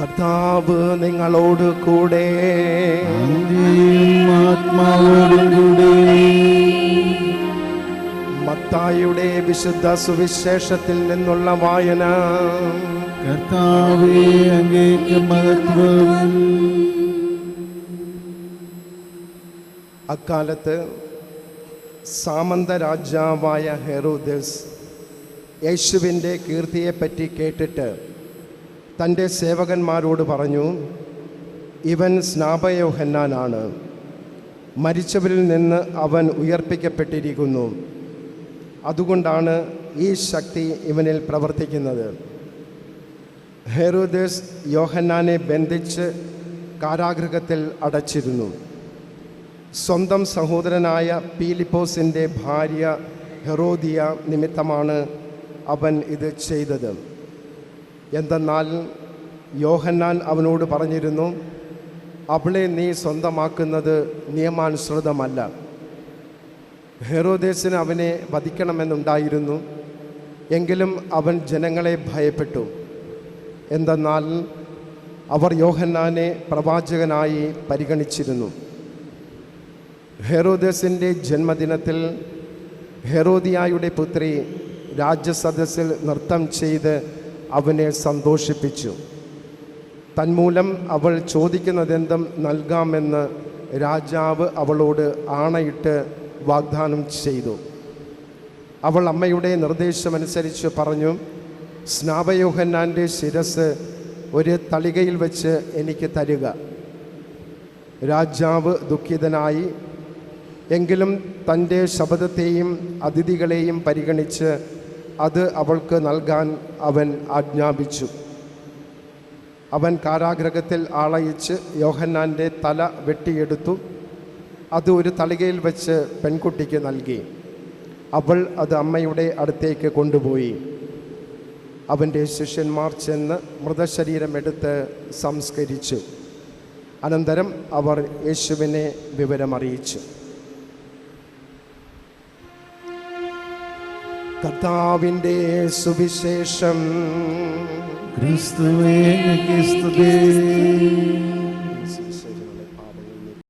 കർത്താവ് നിങ്ങളോട് കൂടെ. മത്തായുടെ ആത്മാവോടും കൂടെ. മത്തായിയുടെ വിശുദ്ധ സുവിശേഷത്തിൽ നിന്നുള്ള വായന. കർത്താവേ അങ്ങേക്ക് മഹത്വം. അക്കാലത്ത് സാമന്ത രാജാവായ ഹെറോദസ് യേശുവിന്റെ കീർത്തിയെപ്പറ്റി കേട്ടിട്ട് തന്റെ സേവകന്മാരോട് പറഞ്ഞു ഇവൻ സ്നാപയോഹന്നാനാണ്. മരിച്ചവരിൽ നിന്ന് അവൻ ഉയർപ്പിക്കപ്പെട്ടിരിക്കുന്നു. അതുകൊണ്ടാണ് ഈ ശക്തി ഇവനിൽ പ്രവർത്തിക്കുന്നത്. ഹെറോദേസ് യോഹന്നാനെ ബന്ധിച്ച് കാരാഗൃഹത്തിൽ അടച്ചിരുന്നു. സ്വന്തം സഹോദരനായ പീലിപ്പോസിന്റെ ഭാര്യ ഹെറോദിയ നിമിത്തമാണ് അവൻ ഇത് ചെയ്തത്. എന്തെന്നാൽ യോഹന്നാൻ അവനോട് പറഞ്ഞിരുന്നു അവളെ നീ സ്വന്തമാക്കുന്നത് നിയമാനുസൃതമല്ല. ഹെറോദേസിന് അവനെ വധിക്കണമെന്നുണ്ടായിരുന്നു എങ്കിലും അവൻ ജനങ്ങളെ ഭയപ്പെട്ടു. എന്തെന്നാൽ അവർ യോഹന്നാനെ പ്രവാചകനായി പരിഗണിച്ചിരുന്നു. ഹെറോദേസിന്റെ ജന്മദിനത്തിൽ ഹെറോദിയായുടെ പുത്രി രാജ്യസദസ്സിൽ നൃത്തം ചെയ്ത് അവനെ സന്തോഷിപ്പിച്ചു. തന്മൂലം അവൾ ചോദിക്കുന്നതെന്തും നൽകാമെന്ന് രാജാവ് അവളോട് ആണയിട്ട് വാഗ്ദാനം ചെയ്തു. അവൾ അമ്മയുടെ നിർദ്ദേശമനുസരിച്ച് പറഞ്ഞു സ്നാപയോഹന്നാന്റെ ശിരസ് ഒരു തളികയിൽ വെച്ച് എനിക്ക് തരിക. രാജാവ് ദുഃഖിതനായി എങ്കിലും തന്റെ ശബ്ദത്തെയും അതിഥികളെയും പരിഗണിച്ച് അത് അവൾക്ക് നൽകാൻ അവൻ ആജ്ഞാപിച്ചു. അവൻ കാരാഗ്രഹത്തിൽ ആളയിച്ച് യോഹന്നാന്റെ തല വെട്ടിയെടുത്തു. അത് ഒരു തളികയിൽ വെച്ച് പെൺകുട്ടിക്ക് നൽകി. അവൾ അത് അമ്മയുടെ അടുത്തേക്ക് കൊണ്ടുപോയി. അവന്റെ ശിഷ്യന്മാർ ചെന്ന് മൃതശരീരം എടുത്ത് സംസ്കരിച്ചു. അനന്തരം അവർ യേശുവിനെ വിവരമറിയിച്ചു. കർത്താവിന്റെ സുവിശേഷം. ക്രിസ്തുവേ ക്രിസ്തുവേ